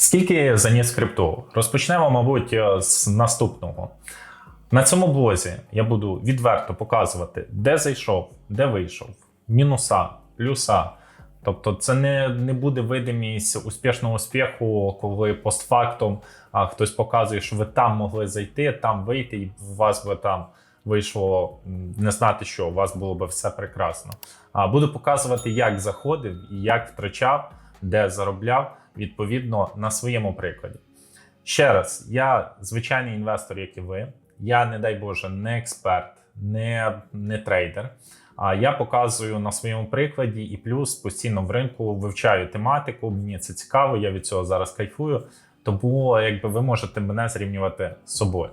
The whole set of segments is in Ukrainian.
Скільки заніс крипту? Розпочнемо, мабуть, е, з наступного. На цьому блозі я буду відверто показувати, де зайшов, де вийшов, мінуса, плюса. Тобто, це не, не буде видимість успішного успіху, коли постфактум а, хтось показує, що ви там могли зайти, там вийти, і у вас би там вийшло не знати, що у вас було би все прекрасно. А буду показувати, як заходив і як втрачав, де заробляв, відповідно на своєму прикладі. Ще раз, я звичайний інвестор, як і ви. Я, не дай Боже, не експерт, не, не трейдер. А я показую на своєму прикладі і плюс постійно в ринку вивчаю тематику. Мені це цікаво, я від цього зараз кайфую. Тому якби ви можете мене зрівнювати з собою.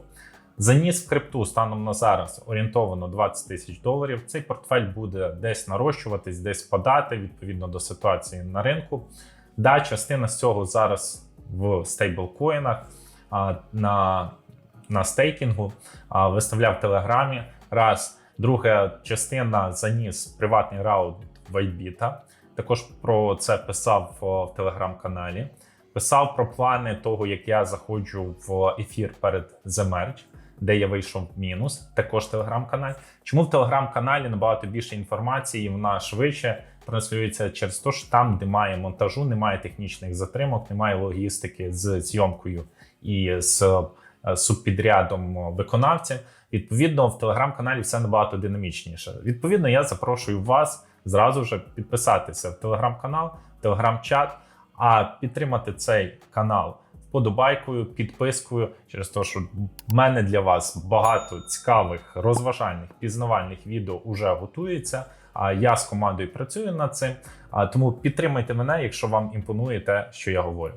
Заніс в крипту станом на зараз орієнтовано 20 тисяч доларів. Цей портфель буде десь нарощуватись, десь впадати відповідно до ситуації на ринку. Да, частина з цього зараз в стейблкоїнах на, на стейкінгу виставляв в Телеграмі. Раз. Друга частина заніс приватний раунд Вайбіта. Також про це писав в телеграм-каналі. Писав про плани того, як я заходжу в ефір перед The Merge, де я вийшов в мінус. Також телеграм-каналі. Чому в телеграм-каналі набагато більше інформації, вона швидше транслюється через те, що там, немає монтажу, немає технічних затримок, немає логістики з зйомкою і з е, субпідрядом виконавця. Відповідно, в телеграм-каналі все набагато динамічніше. Відповідно, я запрошую вас зразу ж підписатися в телеграм-канал, телеграм-чат, а підтримати цей канал вподобайкою, підпискою, через те, що в мене для вас багато цікавих, розважальних, пізнавальних відео вже готується. А я з командою працюю над цим. А тому підтримайте мене, якщо вам імпонує те, що я говорю.